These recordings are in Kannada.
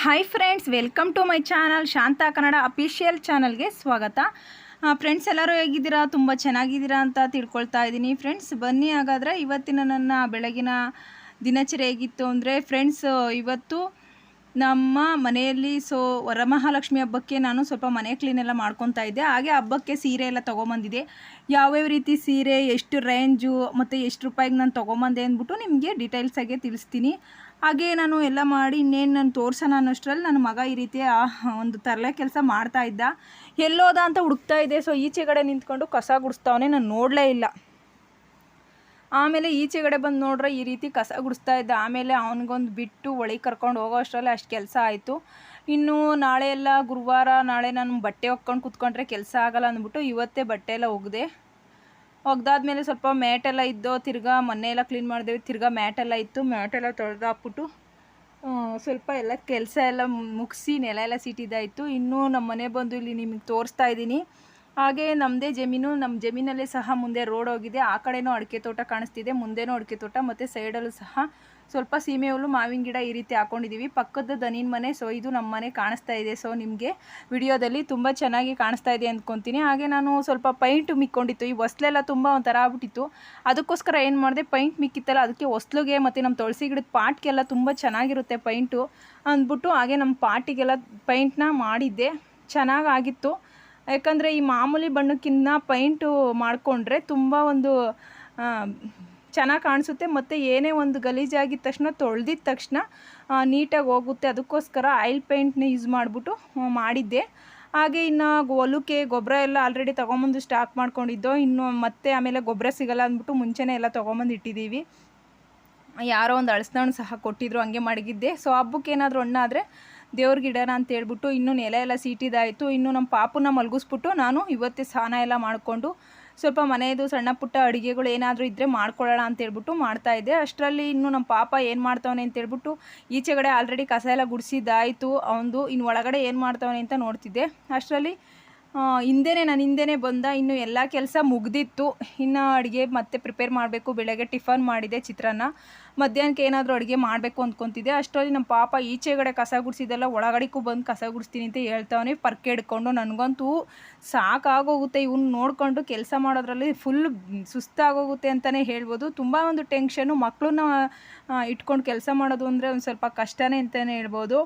Hi friends welcome to my channel Shanta Kannada official ಚಾನಲ್ಗೆ ಸ್ವಾಗತ. ಫ್ರೆಂಡ್ಸ್ ಎಲ್ಲರೂ ಹೇಗಿದ್ದೀರಾ? ತುಂಬ ಚೆನ್ನಾಗಿದ್ದೀರಾ ಅಂತ ತಿಳ್ಕೊಳ್ತಾ ಇದ್ದೀನಿ. ಫ್ರೆಂಡ್ಸ್ ಬನ್ನಿ ಹಾಗಾದರೆ ಇವತ್ತಿನ ನನ್ನ ಬೆಳಗಿನ ದಿನಚರಿ ಹೇಗಿತ್ತು ಅಂದರೆ ಫ್ರೆಂಡ್ಸ್ ಇವತ್ತು ನಮ್ಮ ಮನೆಯಲ್ಲಿ ಸೊ ವರಮಹಾಲಕ್ಷ್ಮಿ ಹಬ್ಬಕ್ಕೆ ನಾನು ಸ್ವಲ್ಪ ಮನೆ ಕ್ಲೀನ್ ಎಲ್ಲ ಮಾಡ್ಕೊತಾ ಇದ್ದೆ. ಹಾಗೆ ಹಬ್ಬಕ್ಕೆ ಸೀರೆ ಎಲ್ಲ ತೊಗೊಂಬಂದಿದೆ. ಯಾವ್ಯಾವ ರೀತಿ ಸೀರೆ, ಎಷ್ಟು ರೇಂಜು ಮತ್ತು ಎಷ್ಟು ರೂಪಾಯಿಗೆ ನಾನು ತೊಗೊಂಬಂದೆ ಅಂದ್ಬಿಟ್ಟು ನಿಮಗೆ ಡೀಟೇಲ್ಸಾಗೆ ತಿಳಿಸ್ತೀನಿ. ಹಾಗೆ ನಾನು ಎಲ್ಲ ಮಾಡಿ ಇನ್ನೇನು ನಾನು ತೋರ್ಸೋಣ ಅನ್ನೋಷ್ಟರಲ್ಲಿ ನನ್ನ ಮಗ ಈ ರೀತಿ, ಆ, ಒಂದು ತರಲೆ ಕೆಲಸ ಮಾಡ್ತಾ ಇದ್ದ. ಎಲ್ಲೋದ ಅಂತ ಹುಡುಕ್ತಾ ಇದ್ದೆ. ಸೊ ಈಚೆಗಡೆ ನಿಂತ್ಕೊಂಡು ಕಸ ಗುಡಿಸ್ತಾವನೆ. ನಾನು ನೋಡಲೇ ಇಲ್ಲ. ಆಮೇಲೆ ಈಚೆಗಡೆ ಬಂದು ನೋಡ್ರೆ ಈ ರೀತಿ ಕಸ ಗುಡಿಸ್ತಾ ಇದ್ದ. ಆಮೇಲೆ ಅವನಿಗೊಂದು ಬಿಟ್ಟು ಒಳಗೆ ಕರ್ಕೊಂಡು ಹೋಗೋ ಅಷ್ಟರಲ್ಲಿ ಅಷ್ಟು ಕೆಲಸ ಆಯಿತು. ಇನ್ನು ನಾಳೆ ಎಲ್ಲ ಗುರುವಾರ ನಾಳೆ ನಾನು ಬಟ್ಟೆ ಒಕ್ಕೊಂಡು ಕೂತ್ಕೊಂಡ್ರೆ ಕೆಲಸ ಆಗಲ್ಲ ಅಂದ್ಬಿಟ್ಟು ಇವತ್ತೇ ಬಟ್ಟೆ ಎಲ್ಲ ಒಗ್ದೆ ಒಗ್ದಾದ್ಮೇಲೆ ಸ್ವಲ್ಪ ಮ್ಯಾಟೆಲ್ಲ ಇದ್ದು ತಿರ್ಗಾ ಮೊನ್ನೆ ಎಲ್ಲ ಕ್ಲೀನ್ ಮಾಡಿದೆವು, ತಿರ್ಗಾ ಮ್ಯಾಟೆಲ್ಲ ಇತ್ತು ಮ್ಯಾಟೆಲ್ಲ ತೊಳೆದು ಹಾಕ್ಬಿಟ್ಟು ಸ್ವಲ್ಪ ಎಲ್ಲ ಕೆಲಸ ಎಲ್ಲ ಮುಗಿಸಿ ನೆಲ ಎಲ್ಲ ಸಿಟಿದಾಯಿತು ಇನ್ನೂ ನಮ್ಮ ಮನೆ ಬಂದು ಇಲ್ಲಿ ನಿಮಗೆ ತೋರಿಸ್ತಾ ಇದ್ದೀನಿ. ಹಾಗೆ ನಮ್ಮದೇ ಜಮೀನು ನಮ್ಮ ಜಮೀನಲ್ಲೇ ಸಹ ಮುಂದೆ ರೋಡ್ ಹೋಗಿದೆ. ಆ ಕಡೆಯೂ ಅಡಿಕೆ ತೋಟ ಕಾಣಿಸ್ತಿದೆ ಮುಂದೆಯೂ ಅಡಿಕೆ ತೋಟ, ಮತ್ತು ಸೈಡಲ್ಲೂ ಸಹ ಸ್ವಲ್ಪ ಸೀಮೆ ಹುಲ್ಲು ಮಾವಿನ ಗಿಡ ಈ ರೀತಿ ಹಾಕೊಂಡಿದ್ದೀವಿ ಪಕ್ಕದ ದನಿನ ಮನೆ ಸೊ ಇದು ನಮ್ಮ ಮನೆ ಕಾಣಿಸ್ತಾ ಇದೆ. ಸೊ ನಿಮಗೆ ವಿಡಿಯೋದಲ್ಲಿ ತುಂಬ ಚೆನ್ನಾಗಿ ಕಾಣಿಸ್ತಾ ಇದೆ ಅಂದ್ಕೊತೀನಿ ಹಾಗೆ ನಾನು ಸ್ವಲ್ಪ ಪೈಂಟ್ ಮಿಕ್ಕೊಂಡಿತ್ತು. ಈ ಹೊಸ್ಲೆಲ್ಲ ತುಂಬ ಒಂಥರ ಆಗ್ಬಿಟ್ಟಿತ್ತು. ಅದಕ್ಕೋಸ್ಕರ ಏನು ಮಾಡಿದೆ, ಪೈಂಟ್ ಮಿಕ್ಕಿತ್ತಲ್ಲ, ಅದಕ್ಕೆ ಹೊಸ್ಲಿಗೆ ಮತ್ತು ನಮ್ಮ ತುಳಸಿ ಗಿಡದ ಪಾಟ್ಗೆಲ್ಲ ತುಂಬ ಚೆನ್ನಾಗಿರುತ್ತೆ ಪೈಂಟು ಅಂದ್ಬಿಟ್ಟು ಹಾಗೆ ನಮ್ಮ ಪಾಟಿಗೆಲ್ಲ ಪೈಂಟ್ನ ಮಾಡಿದ್ದೆ. ಚೆನ್ನಾಗಾಗಿತ್ತು. ಯಾಕಂದರೆ ಈ ಮಾಮೂಲಿ ಬಣ್ಣಕ್ಕಿಂತ ಪೈಂಟು ಮಾಡಿಕೊಂಡ್ರೆ ತುಂಬ ಒಂದು ಚೆನ್ನಾಗಿ ಕಾಣಿಸುತ್ತೆ, ಮತ್ತು ಏನೇ ಒಂದು ಗಲೀಜಾಗಿದ್ದ ತಕ್ಷಣ ತೊಳೆದಿದ್ದ ತಕ್ಷಣ ನೀಟಾಗಿ ಹೋಗುತ್ತೆ. ಅದಕ್ಕೋಸ್ಕರ ಆಯಿಲ್ ಪೇಂಟ್ನ ಯೂಸ್ ಮಾಡಿಬಿಟ್ಟು ಮಾಡಿದ್ದೆ. ಹಾಗೆ ಇನ್ನು ಹೊಲಕ್ಕೆ ಗೊಬ್ಬರ ಎಲ್ಲ ಆಲ್ರೆಡಿ ತೊಗೊಂಬಂದು ಸ್ಟಾಕ್ ಮಾಡ್ಕೊಂಡಿದ್ದೋ, ಇನ್ನು ಮತ್ತೆ ಆಮೇಲೆ ಗೊಬ್ಬರ ಸಿಗಲ್ಲ ಅಂದ್ಬಿಟ್ಟು ಮುಂಚೆನೇ ಎಲ್ಲ ತೊಗೊಂಬಂದು ಇಟ್ಟಿದ್ದೀವಿ. ಯಾರೋ ಒಂದು ಅಳಸ್ನಣ್ಣು ಸಹ ಕೊಟ್ಟಿದ್ರು, ಹಂಗೆ ಮಡಗಿದ್ದೆ. ಸೊ, ಹಬ್ಬಕ್ಕೆ ಏನಾದರೂ ಹಣ್ಣಾದರೆ ದೇವ್ರಿಗೆ ಇಡೋಣ ಅಂತ ಹೇಳ್ಬಿಟ್ಟು, ಇನ್ನೂ ನೆಲ ಎಲ್ಲ ಸೀಟಿದಾಯಿತು. ಇನ್ನು ನಮ್ಮ ಪಾಪುನ ಮಲಗಿಸ್ಬಿಟ್ಟು, ನಾನು ಇವತ್ತೇ ಸ್ನಾನ ಎಲ್ಲ ಮಾಡಿಕೊಂಡು ಸ್ವಲ್ಪ ಮನೆಯದು ಸಣ್ಣ ಪುಟ್ಟ ಅಡುಗೆಗಳು ಏನಾದರೂ ಇದ್ದರೆ ಮಾಡ್ಕೊಳ್ಳೋಣ ಮಾಡ್ತಾ ಇದ್ದೆ. ಅಷ್ಟರಲ್ಲಿ ಇನ್ನು ನಮ್ಮ ಪಾಪ ಏನು ಮಾಡ್ತಾವನೆ ಅಂತ ಹೇಳ್ಬಿಟ್ಟು ಈಚೆಗಡೆ ಆಲ್ರೆಡಿ ಕಸ ಎಲ್ಲ ಗುಡಿಸಿದ್ದಾಯಿತು. ಅವನು ಇನ್ನು ಒಳಗಡೆ ಏನು ಮಾಡ್ತಾವನೆ ಅಂತ ನೋಡ್ತಿದ್ದೆ. ಅಷ್ಟರಲ್ಲಿ ಹಿಂದೆನೇ ನಾನು ಹಿಂದೆನೇ ಬಂದ. ಇನ್ನು ಎಲ್ಲ ಕೆಲಸ ಮುಗ್ದಿತ್ತು. ಇನ್ನು ಅಡುಗೆ ಮತ್ತೆ ಪ್ರಿಪೇರ್ ಮಾಡಬೇಕು. ಬೆಳಗ್ಗೆ ಟಿಫನ್ ಮಾಡಿದೆ ಚಿತ್ರಾನ್ನ. ಮಧ್ಯಾಹ್ನಕ್ಕೆ ಏನಾದರೂ ಅಡುಗೆ ಮಾಡಬೇಕು ಅಂದ್ಕೊತಿದ್ದೆ ಅಷ್ಟರಲ್ಲಿ ನಮ್ಮ ಪಾಪ ಈಚೆಗಡೆ ಕಸ ಗುಡಿಸಿದೆಲ್ಲ, ಒಳಗಡೆಗೂ ಬಂದು ಕಸ ಗುಡಿಸ್ತೀನಿ ಅಂತ ಹೇಳ್ತಾವನೆ. ಪರ್ಕೆ ಹಿಡ್ಕೊಂಡು ನನಗಂತೂ ಸಾಕಾಗೋಗುತ್ತೆ. ಇವ್ನು ನೋಡಿಕೊಂಡು ಕೆಲಸ ಮಾಡೋದ್ರಲ್ಲಿ ಫುಲ್ ಸುಸ್ತಾಗೋಗುತ್ತೆ ಅಂತಲೇ ಹೇಳ್ಬೋದು. ತುಂಬ ಒಂದು ಟೆನ್ಷನು ಮಕ್ಕಳನ್ನ ಇಟ್ಕೊಂಡು ಕೆಲಸ ಮಾಡೋದು ಅಂದರೆ ಒಂದು ಸ್ವಲ್ಪ ಕಷ್ಟನೇ ಅಂತಲೇ ಹೇಳ್ಬೋದು.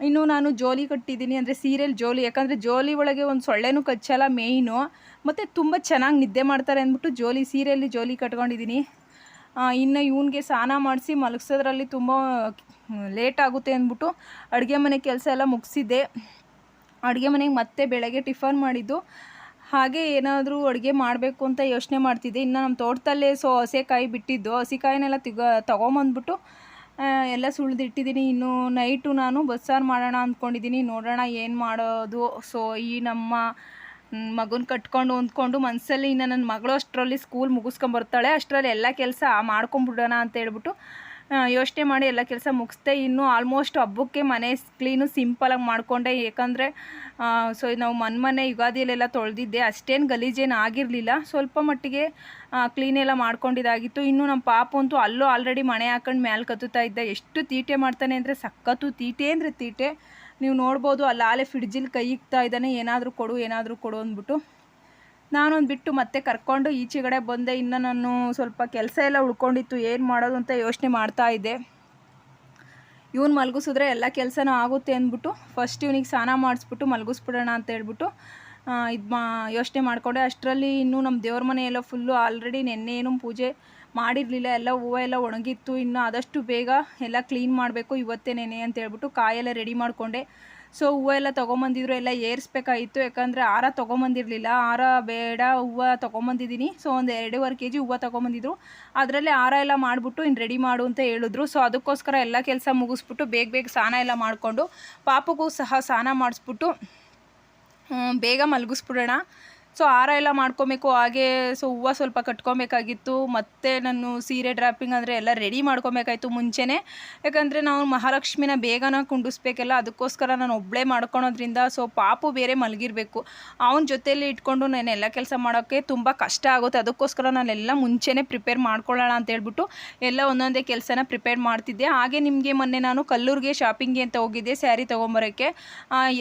ಇನ್ನು ನಾನು ಜೋಲಿ ಕಟ್ಟಿದ್ದೀನಿ ಅಂದರೆ ಸೀರಿಯಲ್ ಜೋಲಿ, ಯಾಕಂದರೆ ಜೋಲಿ ಒಳಗೆ ಒಂದು ಸೊಳ್ಳೆನೂ ಕಚ್ಚಲ್ಲ ಮೇಯ್ನು ಮತ್ತು ತುಂಬ ಚೆನ್ನಾಗಿ ನಿದ್ದೆ ಮಾಡ್ತಾರೆ ಅಂದ್ಬಿಟ್ಟು ಜೋಲಿ ಸೀರೆಯಲ್ಲಿ ಜೋಲಿ ಕಟ್ಕೊಂಡಿದ್ದೀನಿ ಇನ್ನು ಇವನಿಗೆ ಸ್ನಾನ ಮಾಡಿಸಿ ಮಲಗಿಸೋದ್ರಲ್ಲಿ ತುಂಬ ಲೇಟ್ ಆಗುತ್ತೆ ಅಂದ್ಬಿಟ್ಟು ಅಡುಗೆ ಮನೆ ಕೆಲಸ ಎಲ್ಲ ಮುಗಿಸಿದ್ದೆ. ಅಡುಗೆ ಮನೆಗೆ ಮತ್ತೆ ಬೆಳಗ್ಗೆ ಟಿಫನ್ ಮಾಡಿದ್ದು. ಹಾಗೆ ಏನಾದರೂ ಅಡುಗೆ ಮಾಡಬೇಕು ಅಂತ ಯೋಚನೆ ಮಾಡ್ತಿದ್ದೆ. ಇನ್ನು ನಮ್ಮ ತೋಟದಲ್ಲೇ ಸೊ, ಹಸೆಕಾಯಿ ಬಿಟ್ಟಿದ್ದು. ಹಸಿಕಾಯಿನೆಲ್ಲ ತಿಗ, ತೊಗೊಂಬಂದ್ಬಿಟ್ಟು ಎಲ್ಲ ಸುಳಿದಿಟ್ಟಿದ್ದೀನಿ ಇನ್ನು ನೈಟು ನಾನು ಬಸ್ಸಾರು ಮಾಡೋಣ ಅಂದ್ಕೊಂಡಿದ್ದೀನಿ ನೋಡೋಣ ಏನು ಮಾಡೋದು. ಸೊ ಈ ನಮ್ಮ ಮಗನ ಕಟ್ಕೊಂಡು ಹೊಂದ್ಕೊಂಡು ಮನಸ್ಸಲ್ಲಿ ಇನ್ನು ನನ್ನ ಮಗಳು ಅಷ್ಟರಲ್ಲಿ ಸ್ಕೂಲ್ ಮುಗಿಸ್ಕೊಂಬರ್ತಾಳೆ ಅಷ್ಟರಲ್ಲಿ ಎಲ್ಲ ಕೆಲಸ ಮಾಡ್ಕೊಂಬಿಡೋಣ ಅಂತ ಹೇಳ್ಬಿಟ್ಟು ಯೋಚನೆ ಮಾಡಿ ಎಲ್ಲ ಕೆಲಸ ಮುಗಿಸ್ದೆ. ಇನ್ನು ಆಲ್ಮೋಸ್ಟ್ ಹಬ್ಬಕ್ಕೆ ಮನೆ ಕ್ಲೀನು ಸಿಂಪಲಾಗಿ ಮಾಡಿಕೊಂಡೆ. ಏಕೆಂದರೆ ಸೊ ನಾವು ಮನೆ ಮನೆ ಯುಗಾದಿಯಲ್ಲೆಲ್ಲ ತೊಳೆದಿದ್ದೆ. ಅಷ್ಟೇನು ಗಲೀಜೇನು ಆಗಿರಲಿಲ್ಲ. ಸ್ವಲ್ಪ ಮಟ್ಟಿಗೆ ಕ್ಲೀನ್ ಎಲ್ಲ ಮಾಡ್ಕೊಂಡಿದ್ದಾಗಿತ್ತು. ಇನ್ನು ನಮ್ಮ ಪಾಪ ಅಂತೂ ಅಲ್ಲೂ ಆಲ್ರೆಡಿ ಮನೆ ಹಾಕೊಂಡು ಮ್ಯಾಲೆ ಕತ್ತುತ್ತಾ ಇದ್ದ. ಎಷ್ಟು ತೀಟೆ ಮಾಡ್ತಾನೆ ಅಂದರೆ ಸಖತ್ತು ತೀಟೆ ಅಂದರೆ ತೀಟೆ. ನೀವು ನೋಡ್ಬೋದು ಅಲ್ಲಿ ಆಲೆ ಫ್ರಿಡ್ಜಲ್ಲಿ ಕೈ ಇಕ್ತಾ ಇದ್ದಾನೆ. ಏನಾದರೂ ಕೊಡು ಏನಾದರೂ ಕೊಡು ಅಂದ್ಬಿಟ್ಟು. ನಾನೊಂದು ಬಿಟ್ಟು ಮತ್ತೆ ಕರ್ಕೊಂಡು ಈಚೆಗಡೆ ಬಂದೆ. ಇನ್ನು ನಾನು ಸ್ವಲ್ಪ ಕೆಲಸ ಎಲ್ಲ ಉಳ್ಕೊಂಡಿತ್ತು. ಏನು ಮಾಡೋದು ಅಂತ ಯೋಚನೆ ಮಾಡ್ತಾ ಇದ್ದೆ. ಇವನು ಮಲಗಿಸಿದ್ರೆ ಎಲ್ಲ ಕೆಲಸನೂ ಆಗುತ್ತೆ ಅಂದ್ಬಿಟ್ಟು ಫಸ್ಟ್ ಇವನಿಗೆ ಸ್ನಾನ ಮಾಡಿಸ್ಬಿಟ್ಟು ಮಲಗಿಸ್ಬಿಡೋಣ ಅಂತ ಹೇಳ್ಬಿಟ್ಟು ಇದು ಮಾ, ಯೋಚನೆ ಮಾಡಿಕೊಂಡೆ. ಅಷ್ಟರಲ್ಲಿ ಇನ್ನೂ ನಮ್ಮ ದೇವ್ರ ಮನೆ ಎಲ್ಲ ಫುಲ್ಲು ಆಲ್ರೆಡಿ ನೆನ್ನೆ ಏನು ಪೂಜೆ ಮಾಡಿರಲಿಲ್ಲ, ಎಲ್ಲ ಹೂವು ಎಲ್ಲ ಒಣಗಿತ್ತು, ಇನ್ನು ಆದಷ್ಟು ಬೇಗ ಎಲ್ಲ ಕ್ಲೀನ್ ಮಾಡಬೇಕು ಇವತ್ತೇ ನೆನೆ ಅಂತ ಹೇಳ್ಬಿಟ್ಟು ಕಾಯೆಲ್ಲ ರೆಡಿ ಮಾಡಿಕೊಂಡೆ. ಸೊ ಹೂವು ಎಲ್ಲ ತೊಗೊಂಬಂದಿದ್ರು, ಎಲ್ಲ ಏರಿಸ್ಬೇಕಾಗಿತ್ತು, ಯಾಕಂದರೆ ಹಾರ ತೊಗೊಂಬಂದಿರಲಿಲ್ಲ ಹಾರ ಬೇಡ, ಹೂವು ತೊಗೊಂಬಂದಿದ್ದೀನಿ. ಸೊ ಒಂದು ಎರಡೂವರೆ ಕೆ ಜಿ ಹೂವು ತೊಗೊಂಬಂದಿದ್ರು. ಅದರಲ್ಲಿ ಹಾರ ಎಲ್ಲ ಮಾಡಿಬಿಟ್ಟು ಇನ್ನು ರೆಡಿ ಮಾಡು ಅಂತ ಹೇಳಿದ್ರು. ಸೊ ಅದಕ್ಕೋಸ್ಕರ ಎಲ್ಲ ಕೆಲಸ ಮುಗಿಸ್ಬಿಟ್ಟು ಬೇಗ ಬೇಗ ಸ್ನಾನ ಎಲ್ಲ ಮಾಡಿಕೊಂಡು ಪಾಪಗೂ ಸಹ ಸ್ನಾನ ಮಾಡಿಸ್ಬಿಟ್ಟು ಬೇಗ ಮಲಗಿಸ್ಬಿಡೋಣ. ಸೊ ಹಾರ ಎಲ್ಲ ಮಾಡ್ಕೊಬೇಕು, ಹಾಗೆ ಸೊ ಹೂವು ಸ್ವಲ್ಪ ಕಟ್ಕೊಬೇಕಾಗಿತ್ತು. ಮತ್ತು ನಾನು ಸೀರೆ ಡ್ರಾಪಿಂಗ್ ಅಂದರೆ ಎಲ್ಲ ರೆಡಿ ಮಾಡ್ಕೊಬೇಕಾಯಿತು ಮುಂಚೆನೇ. ಯಾಕಂದರೆ ನಾವು ಮಹಾಲಕ್ಷ್ಮಿನ ಬೇಗನ ಕುಂಡಿಸ್ಬೇಕಲ್ಲ, ಅದಕ್ಕೋಸ್ಕರ ನಾನು ಒಬ್ಬಳೇ ಮಾಡ್ಕೊಳೋದ್ರಿಂದ ಸೊ ಪಾಪು ಬೇರೆ ಮಲಗಿರಬೇಕು. ಅವನ ಜೊತೆಯಲ್ಲಿ ಇಟ್ಕೊಂಡು ನಾನು ಎಲ್ಲ ಕೆಲಸ ಮಾಡೋಕ್ಕೆ ತುಂಬ ಕಷ್ಟ ಆಗುತ್ತೆ. ಅದಕ್ಕೋಸ್ಕರ ನಾನೆಲ್ಲ ಮುಂಚೆನೇ ಪ್ರಿಪೇರ್ ಮಾಡ್ಕೊಳ್ಳೋಣ ಅಂತ ಹೇಳ್ಬಿಟ್ಟು ಎಲ್ಲ ಒಂದೊಂದೇ ಕೆಲಸನ ಪ್ರಿಪೇರ್ ಮಾಡ್ತಿದ್ದೆ. ಹಾಗೆ ನಿಮಗೆ ಮೊನ್ನೆ ನಾನು ಕಲ್ಲೂರಿಗೆ ಶಾಪಿಂಗ್ಗೆ ಅಂತ ಹೋಗಿದ್ದೆ ಸ್ಯಾರಿ ತೊಗೊಂಬರೋಕ್ಕೆ.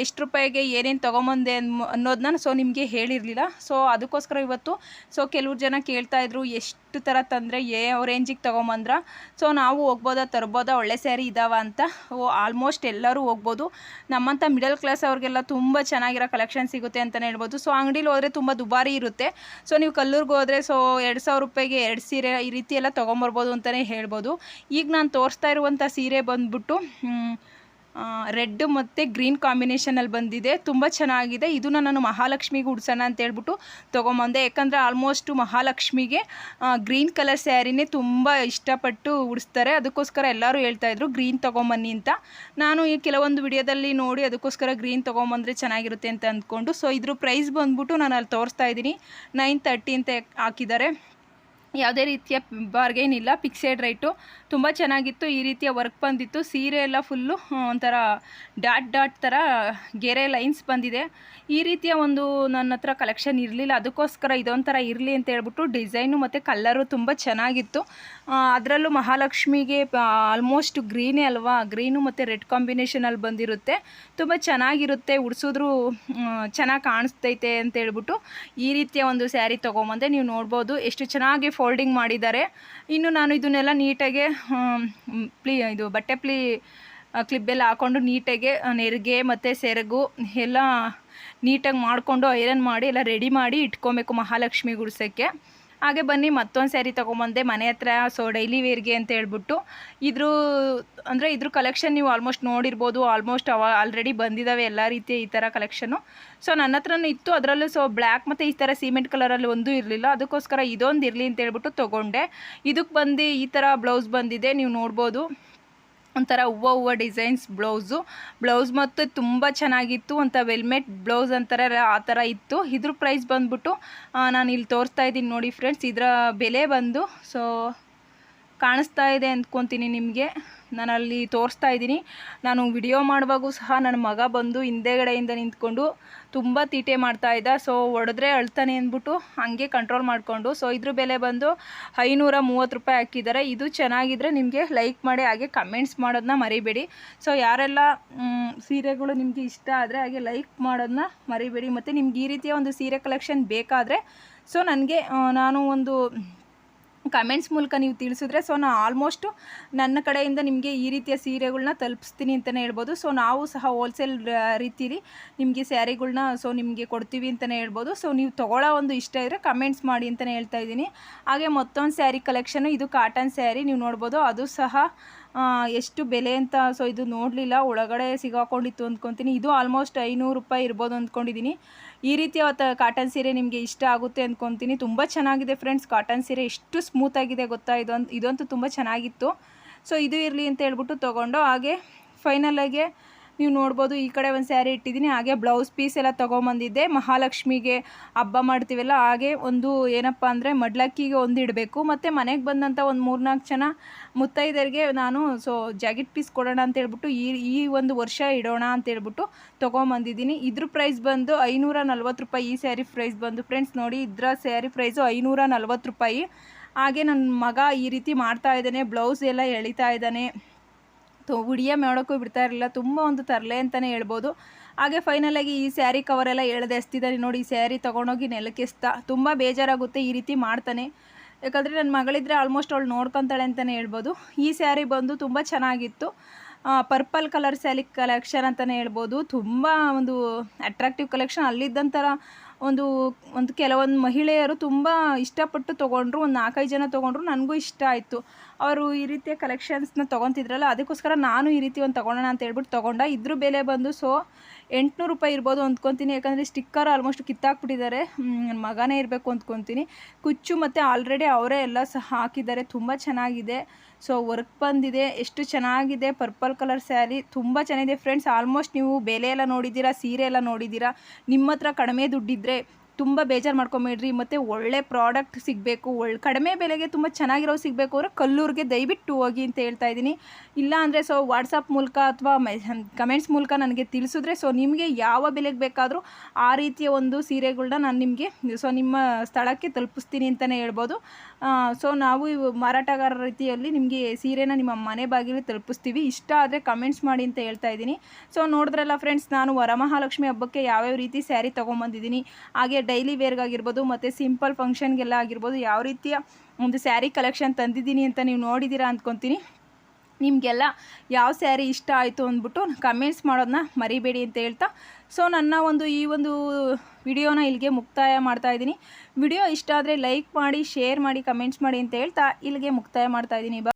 ಎಷ್ಟು ರೂಪಾಯಿಗೆ ಏನೇನು ತೊಗೊಂಬಂದೆ ಅನ್ನೋದನ್ನ ಸೊ ನಿಮಗೆ ಹೇಳಿರಲಿಲ್ಲ. ಸೊ ಅದಕ್ಕೋಸ್ಕರ ಇವತ್ತು ಸೊ ಕೆಲವ್ರು ಜನ ಕೇಳ್ತಾ ಇದ್ರು, ಎಷ್ಟು ಥರ ತಂದರೆ ಯಾವ ರೇಂಜಿಗೆ ತೊಗೊಂಬಂದ್ರ? ಸೊ ನಾವು ಹೋಗ್ಬೋದಾ, ತರ್ಬೋದಾ, ಒಳ್ಳೆ ಸ್ಯಾರಿ ಇದಾವ ಅಂತ ಆಲ್ಮೋಸ್ಟ್ ಎಲ್ಲರೂ ಹೋಗ್ಬೋದು. ನಮ್ಮಂಥ ಮಿಡಲ್ ಕ್ಲಾಸ್ ಅವ್ರಿಗೆಲ್ಲ ತುಂಬ ಚೆನ್ನಾಗಿರೋ ಕಲೆಕ್ಷನ್ ಸಿಗುತ್ತೆ ಅಂತಲೇ ಹೇಳ್ಬೋದು. ಸೊ ಅಂಗಡಿಲಿ ಹೋದರೆ ತುಂಬ ದುಬಾರಿ ಇರುತ್ತೆ. ಸೊ ನೀವು ಕಲ್ಲೂರಿಗೆ ಹೋದರೆ ಸೊ ಎರಡು ಸಾವಿರ ರೂಪಾಯಿಗೆ ಎರಡು ಸೀರೆ ಈ ರೀತಿ ಎಲ್ಲ ತೊಗೊಂಬರ್ಬೋದು ಅಂತಲೇ ಹೇಳ್ಬೋದು. ಈಗ ನಾನು ತೋರಿಸ್ತಾ ಇರುವಂಥ ಸೀರೆ ಬಂದ್ಬಿಟ್ಟು ರೆಡ್ ಮತ್ತು ಗ್ರೀನ್ ಕಾಂಬಿನೇಷನಲ್ಲಿ ಬಂದಿದೆ. ತುಂಬ ಚೆನ್ನಾಗಿದೆ. ಇದನ್ನು ನಾನು ಮಹಾಲಕ್ಷ್ಮಿಗೆ ಉಡ್ಸೋಣ ಅಂತ ಹೇಳ್ಬಿಟ್ಟು ತೊಗೊಂಬಂದೆ. ಯಾಕಂದರೆ ಆಲ್ಮೋಸ್ಟು ಮಹಾಲಕ್ಷ್ಮಿಗೆ ಗ್ರೀನ್ ಕಲರ್ ಸ್ಯಾರಿನೇ ತುಂಬ ಇಷ್ಟಪಟ್ಟು ಉಡಿಸ್ತಾರೆ. ಅದಕ್ಕೋಸ್ಕರ ಎಲ್ಲರೂ ಹೇಳ್ತಾಯಿದ್ರು ಗ್ರೀನ್ ತೊಗೊಂಬನ್ನಿ ಅಂತ. ನಾನು ಈ ಕೆಲವೊಂದು ವಿಡಿಯೋದಲ್ಲಿ ನೋಡಿ ಅದಕ್ಕೋಸ್ಕರ ಗ್ರೀನ್ ತೊಗೊಂಬಂದರೆ ಚೆನ್ನಾಗಿರುತ್ತೆ ಅಂತ ಅಂದ್ಕೊಂಡು. ಸೊ ಇದ್ರ ಪ್ರೈಸ್ ಬಂದ್ಬಿಟ್ಟು ನಾನು ಅಲ್ಲಿ ತೋರಿಸ್ತಾ ಇದ್ದೀನಿ. ನೈನ್ ತರ್ಟಿ ಅಂತ ಹಾಕಿದ್ದಾರೆ. ಯಾವುದೇ ರೀತಿಯ ಬಾರ್ಗೇನ್ ಇಲ್ಲ. ಫಿಕ್ಸೆಡ್ ರೈಟು ತುಂಬ ಚೆನ್ನಾಗಿತ್ತು. ಈ ರೀತಿಯ ವರ್ಕ್ ಬಂದಿತ್ತು. ಸೀರೆ ಎಲ್ಲ ಫುಲ್ಲು ಒಂಥರ ಡಾಟ್ ಡಾಟ್ ಥರ ಗೆರೆ ಲೈನ್ಸ್ ಬಂದಿದೆ. ಈ ರೀತಿಯ ಒಂದು ನನ್ನ ಹತ್ರ ಕಲೆಕ್ಷನ್ ಇರಲಿಲ್ಲ. ಅದಕ್ಕೋಸ್ಕರ ಇದೊಂಥರ ಇರಲಿ ಅಂತ ಹೇಳ್ಬಿಟ್ಟು ಡಿಸೈನು ಮತ್ತು ಕಲ್ಲರು ತುಂಬ ಚೆನ್ನಾಗಿತ್ತು. ಅದರಲ್ಲೂ ಮಹಾಲಕ್ಷ್ಮಿಗೆ ಆಲ್ಮೋಸ್ಟ್ ಗ್ರೀನೇ ಅಲ್ವಾ? ಗ್ರೀನು ಮತ್ತು ರೆಡ್ ಕಾಂಬಿನೇಷನಲ್ಲಿ ಬಂದಿರುತ್ತೆ. ತುಂಬ ಚೆನ್ನಾಗಿರುತ್ತೆ. ಉಡಿಸಿದ್ರು ಚೆನ್ನಾಗಿ ಕಾಣಿಸ್ತೈತೆ ಅಂತ ಹೇಳ್ಬಿಟ್ಟು ಈ ರೀತಿಯ ಒಂದು ಸ್ಯಾರಿ ತೊಗೊಂಬಂದೆ ನೀವು ನೋಡ್ಬೋದು. ಎಷ್ಟು ಚೆನ್ನಾಗಿ ಫೋಲ್ಡಿಂಗ್ ಮಾಡಿದ್ದಾರೆ. ಇನ್ನು ನಾನು ಇದನ್ನೆಲ್ಲ ನೀಟಾಗೆ ಪ್ಲೀ ಇದು ಬಟ್ಟೆ ಪ್ಲೀ ಕ್ಲಿಪ್ಪೆಲ್ಲ ಹಾಕ್ಕೊಂಡು ನೀಟಾಗೆ ನೆರಿಗೆ ಮತ್ತು ಸೆರಗು ಎಲ್ಲ ನೀಟಾಗಿ ಮಾಡಿಕೊಂಡು ಐರನ್ ಮಾಡಿ ಎಲ್ಲ ರೆಡಿ ಮಾಡಿ ಇಟ್ಕೊಬೇಕು ಮಹಾಲಕ್ಷ್ಮಿ ಗುಡ್ಸೋಕ್ಕೆ. ಹಾಗೆ ಬನ್ನಿ, ಮತ್ತೊಂದು ಸ್ಯಾರಿ ತೊಗೊಂಬಂದೆ. ಮನೆ ಹತ್ರ ಸೊ ಡೈಲಿ ವೇರ್ಗೆ ಅಂತ ಹೇಳ್ಬಿಟ್ಟು ಇದ್ರು, ಅಂದರೆ ಇದ್ರ ಕಲೆಕ್ಷನ್ ನೀವು ಆಲ್ಮೋಸ್ಟ್ ನೋಡಿರ್ಬೋದು. ಆಲ್ಮೋಸ್ಟ್ ಅವ ಆಲ್ರೆಡಿ ಬಂದಿದ್ದಾವೆ ಎಲ್ಲ ರೀತಿಯ ಈ ಥರ ಕಲೆಕ್ಷನು ಸೊ ನನ್ನ ಹತ್ರನೂ ಇತ್ತು. ಅದರಲ್ಲೂ ಸೊ ಬ್ಲ್ಯಾಕ್ ಮತ್ತು ಈ ಥರ ಸಿಮೆಂಟ್ ಕಲರಲ್ಲಿ ಒಂದೂ ಇರಲಿಲ್ಲ. ಅದಕ್ಕೋಸ್ಕರ ಇದೊಂದು ಇರಲಿ ಅಂತ ಹೇಳ್ಬಿಟ್ಟು ತೊಗೊಂಡೆ. ಇದಕ್ಕೆ ಬಂದು ಈ ಥರ ಬ್ಲೌಸ್ ಬಂದಿದೆ. ನೀವು ನೋಡ್ಬೋದು. ಒಂಥರ ಹೂವು ಹೂವು ಡಿಸೈನ್ಸ್ ಬ್ಲೌಸು. ಬ್ಲೌಸ್ ಮತ್ತು ತುಂಬ ಚೆನ್ನಾಗಿತ್ತು ಅಂತ ವೆಲ್ಮೆಟ್ ಬ್ಲೌಸ್ ಅಂತಾರೆ, ಆ ಥರ ಇತ್ತು. ಇದ್ರ ಪ್ರೈಸ್ ಬಂದ್ಬಿಟ್ಟು ನಾನು ಇಲ್ಲಿ ತೋರಿಸ್ತಾ ಇದ್ದೀನಿ ನೋಡಿ ಫ್ರೆಂಡ್ಸ್ ಇದರ ಬೆಲೆ ಬಂದು ಸೊ ಕಾಣಿಸ್ತಾ ಇದೆ ಅಂದ್ಕೊತೀನಿ ನಿಮಗೆ. ನಾನು ಅಲ್ಲಿ ತೋರಿಸ್ತಾ ಇದ್ದೀನಿ. ನಾನು ವಿಡಿಯೋ ಮಾಡುವಾಗೂ ಸಹ ನನ್ನ ಮಗ ಬಂದು ಹಿಂದೆಗಡೆಯಿಂದ ನಿಂತ್ಕೊಂಡು ತುಂಬ ತೀಟೆ ಮಾಡ್ತಾ ಇದ್ದ. ಸೊ ಹೊಡೆದ್ರೆ ಅಳ್ತಾನೆ ಅಂದ್ಬಿಟ್ಟು ಹಾಗೆ ಕಂಟ್ರೋಲ್ ಮಾಡಿಕೊಂಡು ಸೊ ಇದ್ರ ಬೆಲೆ ಬಂದು ಐನೂರ ಮೂವತ್ತು ರೂಪಾಯಿ ಹಾಕಿದ್ದಾರೆ. ಇದು ಚೆನ್ನಾಗಿದ್ರೆ ನಿಮಗೆ ಲೈಕ್ ಮಾಡಿ, ಹಾಗೆ ಕಮೆಂಟ್ಸ್ ಮಾಡೋದನ್ನ ಮರಿಬೇಡಿ. ಸೊ ಯಾರೆಲ್ಲ ಸೀರೆಗಳು ನಿಮಗೆ ಇಷ್ಟ ಆದರೆ ಹಾಗೆ ಲೈಕ್ ಮಾಡೋದನ್ನ ಮರಿಬೇಡಿ. ಮತ್ತು ನಿಮ್ಗೆ ಈ ರೀತಿಯ ಒಂದು ಸೀರೆ ಕಲೆಕ್ಷನ್ ಬೇಕಾದರೆ ಸೊ ನನಗೆ ನಾನು ಒಂದು ಕಮೆಂಟ್ಸ್ ಮೂಲಕ ನೀವು ತಿಳಿಸಿದ್ರೆ ಸೊ ನಾನು ಆಲ್ಮೋಸ್ಟು ನನ್ನ ಕಡೆಯಿಂದ ನಿಮಗೆ ಈ ರೀತಿಯ ಸೀರೆಗಳನ್ನ ತಲುಪಿಸ್ತೀನಿ ಅಂತಲೇ ಹೇಳ್ಬೋದು. ಸೊ ನಾವು ಸಹ ಹೋಲ್ಸೇಲ್ ರೀತಿಲಿ ನಿಮಗೆ ಸ್ಯಾರಿಗಳನ್ನ ಸೊ ನಿಮಗೆ ಕೊಡ್ತೀವಿ ಅಂತಲೇ ಹೇಳ್ಬೋದು. ಸೊ ನೀವು ತೊಗೊಳ್ಳೋ ಒಂದು ಇಷ್ಟ ಇದ್ದರೆ ಕಮೆಂಟ್ಸ್ ಮಾಡಿ ಅಂತಲೇ ಹೇಳ್ತಾ ಇದ್ದೀನಿ. ಹಾಗೆ ಮತ್ತೊಂದು ಸ್ಯಾರಿ ಕಲೆಕ್ಷನು ಇದು ಕಾಟನ್ ಸ್ಯಾರಿ, ನೀವು ನೋಡ್ಬೋದು. ಅದು ಸಹ ಎಷ್ಟು ಬೆಲೆ ಅಂತ ಸೊ ಇದು ನೋಡಲಿಲ್ಲ. ಒಳಗಡೆ ಸಿಗಾಕೊಂಡಿತ್ತು ಅಂದ್ಕೊತೀನಿ. ಇದು ಆಲ್ಮೋಸ್ಟ್ ಐನೂರು ರೂಪಾಯಿ ಇರ್ಬೋದು ಅಂದ್ಕೊಂಡಿದ್ದೀನಿ. ಈ ರೀತಿಯ ಕಾಟನ್ ಸೀರೆ ನಿಮಗೆ ಇಷ್ಟ ಆಗುತ್ತೆ ಅಂದ್ಕೊತೀನಿ ತುಂಬ ಚೆನ್ನಾಗಿದೆ ಫ್ರೆಂಡ್ಸ್. ಕಾಟನ್ ಸೀರೆ ಎಷ್ಟು ಸ್ಮೂತಾಗಿದೆ ಗೊತ್ತಾ? ಇದೊಂದು ಇದಂತೂ ತುಂಬ ಚೆನ್ನಾಗಿತ್ತು. ಸೊ ಇದು ಇರಲಿ ಅಂತ ಹೇಳ್ಬಿಟ್ಟು ತೊಗೊಂಡು ಹಾಗೆ ಫೈನಲಾಗೆ ನೀವು ನೋಡ್ಬೋದು ಈ ಕಡೆ ಒಂದು ಸ್ಯಾರಿ ಇಟ್ಟಿದ್ದೀನಿ, ಹಾಗೆ ಬ್ಲೌಸ್ ಪೀಸ್ ಎಲ್ಲ ತೊಗೊಂಬಂದಿದ್ದೆ. ಮಹಾಲಕ್ಷ್ಮಿಗೆ ಹಬ್ಬ ಮಾಡ್ತೀವಲ್ಲ, ಹಾಗೆ ಒಂದು ಏನಪ್ಪ ಅಂದರೆ ಮಡ್ಲಕ್ಕಿಗೆ ಒಂದು ಇಡಬೇಕು. ಮತ್ತು ಮನೆಗೆ ಬಂದಂಥ ಒಂದು ಮೂರ್ನಾಲ್ಕು ಜನ ಮುತ್ತೈದರಿಗೆ ನಾನು ಸೊ ಜಾಕೆಟ್ ಪೀಸ್ ಕೊಡೋಣ ಅಂತ ಹೇಳ್ಬಿಟ್ಟು ಈ ಈ ಒಂದು ವರ್ಷ ಇಡೋಣ ಅಂತ ಹೇಳ್ಬಿಟ್ಟು ತೊಗೊಂಬಂದಿದ್ದೀನಿ. ಇದ್ರ ಪ್ರೈಸ್ ಬಂದು ಐನೂರ ರೂಪಾಯಿ, ಈ ಸ್ಯಾರಿ ಪ್ರೈಸ್ ಬಂದು ಫ್ರೆಂಡ್ಸ್ ನೋಡಿ, ಇದರ ಸ್ಯಾರಿ ಪ್ರೈಸು ಐನೂರ ರೂಪಾಯಿ. ಹಾಗೆ ನನ್ನ ಮಗ ಈ ರೀತಿ ಮಾಡ್ತಾ ಇದ್ದಾನೆ ಬ್ಲೌಸ್ ಎಲ್ಲ ಎಳಿತಾ ಇದ್ದಾನೆ. ತೊ ವಿಡಿಯೋ ಮಾಡೋಕ್ಕೂ ಬಿಡ್ತಾ ಇರಲಿಲ್ಲ. ತುಂಬ ಒಂದು ತರಲೆ ಅಂತಲೇ ಹೇಳ್ಬೋದು. ಹಾಗೆ ಫೈನಲಾಗಿ ಈ ಸ್ಯಾರಿ ಕವರೆಲ್ಲ ಎಳೆದೆ ಎಸ್ತಿದ್ದಾನೆ ನೋಡಿ, ಈ ಸ್ಯಾರಿ ತೊಗೊಂಡೋಗಿ ನೆಲಕ್ಕೆಸ್ತಾ ತುಂಬ ಬೇಜಾರಾಗುತ್ತೆ ಈ ರೀತಿ ಮಾಡ್ತಾನೆ. ಯಾಕಂದರೆ ನನ್ನ ಮಗಳಿದ್ರೆ ಆಲ್ಮೋಸ್ಟ್ ಅವಳು ನೋಡ್ಕೊತಾಳೆ ಅಂತಲೇ ಹೇಳ್ಬೋದು. ಈ ಸ್ಯಾರಿ ಬಂದು ತುಂಬ ಚೆನ್ನಾಗಿತ್ತು. ಪರ್ಪಲ್ ಕಲರ್ ಸ್ಯಾರಿ ಕಲೆಕ್ಷನ್ ಅಂತಲೇ ಹೇಳ್ಬೋದು. ತುಂಬ ಒಂದು ಅಟ್ರಾಕ್ಟಿವ್ ಕಲೆಕ್ಷನ್ ಅಲ್ಲಿದ್ದಂಥರ ಒಂದು ಒಂದು ಕೆಲವೊಂದು ಮಹಿಳೆಯರು ತುಂಬ ಇಷ್ಟಪಟ್ಟು ತೊಗೊಂಡ್ರು, ಒಂದು ನಾಲ್ಕೈದು ಜನ ತೊಗೊಂಡ್ರು, ನನಗೂ ಇಷ್ಟ ಆಯಿತು. ಅವರು ಈ ರೀತಿಯ ಕಲೆಕ್ಷನ್ಸ್ನ ತೊಗೊತಿದ್ರಲ್ಲ, ಅದಕ್ಕೋಸ್ಕರ ನಾನು ಈ ರೀತಿ ಒಂದು ತೊಗೊಳೋಣ ಅಂತ ಹೇಳ್ಬಿಟ್ಟು ತೊಗೊಂಡ. ಇದ್ರ ಬೆಲೆ ಬಂದು ಸೊ ಎಂಟುನೂರು ರೂಪಾಯಿ ಇರ್ಬೋದು ಅಂದ್ಕೊತೀನಿ. ಯಾಕಂದರೆ ಸ್ಟಿಕ್ಕರ್ ಆಲ್ಮೋಸ್ಟ್ ಕಿತ್ತಾಕ್ಬಿಟ್ಟಿದ್ದಾರೆ. ನನ್ನ ಮಗನೇ ಇರಬೇಕು ಅಂದ್ಕೊತೀನಿ. ಕುಚ್ಚು ಮತ್ತು ಆಲ್ರೆಡಿ ಅವರೇ ಎಲ್ಲ ಸಹ ಹಾಕಿದ್ದಾರೆ. ತುಂಬ ಚೆನ್ನಾಗಿದೆ. ಸೊ ವರ್ಕ್ ಬಂದಿದೆ, ಎಷ್ಟು ಚೆನ್ನಾಗಿದೆ ಪರ್ಪಲ್ ಕಲರ್ ಸ್ಯಾರಿ ತುಂಬ ಚೆನ್ನಾಗಿದೆ. ಫ್ರೆಂಡ್ಸ್ ಆಲ್ಮೋಸ್ಟ್ ನೀವು ಬೆಲೆ ಎಲ್ಲ ನೋಡಿದ್ದೀರಾ, ಸೀರೆ ಎಲ್ಲ ನೋಡಿದ್ದೀರಾ? ನಿಮ್ಮ ಹತ್ರ ಕಡಿಮೆ ದುಡ್ಡಿದ್ದರೆ ತುಂಬ ಬೇಜಾರು ಮಾಡ್ಕೊಂಬೇಡ್ರಿ, ಮತ್ತು ಒಳ್ಳೆ ಪ್ರಾಡಕ್ಟ್ ಸಿಗಬೇಕು ಒಳ್ಳೆ ಕಡಿಮೆ ಬೆಲೆಗೆ ತುಂಬ ಚೆನ್ನಾಗಿರೋ ಸಿಗಬೇಕು ಅವರು ಕಲ್ಲೂರಿಗೆ ದಯವಿಟ್ಟು ಹೋಗಿ ಅಂತ ಹೇಳ್ತಾ ಇದ್ದೀನಿ. ಇಲ್ಲ ಅಂದರೆ ಸೊ ವಾಟ್ಸಪ್ ಮೂಲಕ ಅಥವಾ ಕಮೆಂಟ್ಸ್ ಮೂಲಕ ನನಗೆ ತಿಳಿಸಿದ್ರೆ ಸೊ ನಿಮಗೆ ಯಾವ ಬೆಲೆಗೆ ಬೇಕಾದರೂ ಆ ರೀತಿಯ ಒಂದು ಸೀರೆಗಳನ್ನ ನಾನು ನಿಮಗೆ ಸೊ ನಿಮ್ಮ ಸ್ಥಳಕ್ಕೆ ತಲುಪಿಸ್ತೀನಿ ಅಂತಲೇ ಹೇಳ್ಬೋದು. ಸೊ ನಾವು ಮಾರಾಟಗಾರರ ರೀತಿಯಲ್ಲಿ ನಿಮಗೆ ಸೀರೆನ ನಿಮ್ಮ ಮನೆ ಬಾಗಿಲು ತಲುಪಿಸ್ತೀವಿ. ಇಷ್ಟ ಆದರೆ ಕಮೆಂಟ್ಸ್ ಮಾಡಿ ಅಂತ ಹೇಳ್ತಾ ಇದ್ದೀನಿ. ಸೊ ನೋಡಿದ್ರಲ್ಲ ಫ್ರೆಂಡ್ಸ್ ನಾನು ವರಮಹಾಲಕ್ಷ್ಮಿ ಹಬ್ಬಕ್ಕೆ ಯಾವ್ಯಾವ ರೀತಿ ಸ್ಯಾರಿ ತೊಗೊಂಬಂದಿದ್ದೀನಿ. ಹಾಗೆ ಡೈಲಿ ವೇರ್ಗಾಗಿರ್ಬೋದು ಮತ್ತು ಸಿಂಪಲ್ ಫಂಕ್ಷನ್ಗೆಲ್ಲ ಆಗಿರ್ಬೋದು, ಯಾವ ರೀತಿಯ ಒಂದು ಸ್ಯಾರಿ ಕಲೆಕ್ಷನ್ ತಂದಿದ್ದೀನಿ ಅಂತ ನೀವು ನೋಡಿದ್ದೀರಾ ಅಂದ್ಕೊತೀನಿ. ನಿಮಗೆಲ್ಲ ಯಾವ ಸ್ಯಾರಿ ಇಷ್ಟ ಆಯಿತು ಅಂದ್ಬಿಟ್ಟು ಕಮೆಂಟ್ಸ್ ಮಾಡೋದನ್ನ ಮರಿಬೇಡಿ ಅಂತ ಹೇಳ್ತಾ. ಸೊ ನನ್ನ ಒಂದು ಈ ಒಂದು ವಿಡಿಯೋನ ಇಲ್ಲಿಗೆ ಮುಕ್ತಾಯ ಮಾಡ್ತಾ ಇದ್ದೀನಿ. ವಿಡಿಯೋ ಇಷ್ಟ ಆದರೆ ಲೈಕ್ ಮಾಡಿ ಶೇರ್ ಮಾಡಿ ಕಮೆಂಟ್ಸ್ ಮಾಡಿ ಅಂತ ಹೇಳ್ತಾ ಇಲ್ಲಿಗೆ ಮುಕ್ತಾಯ ಮಾಡ್ತಾ ಇದ್ದೀನಿ.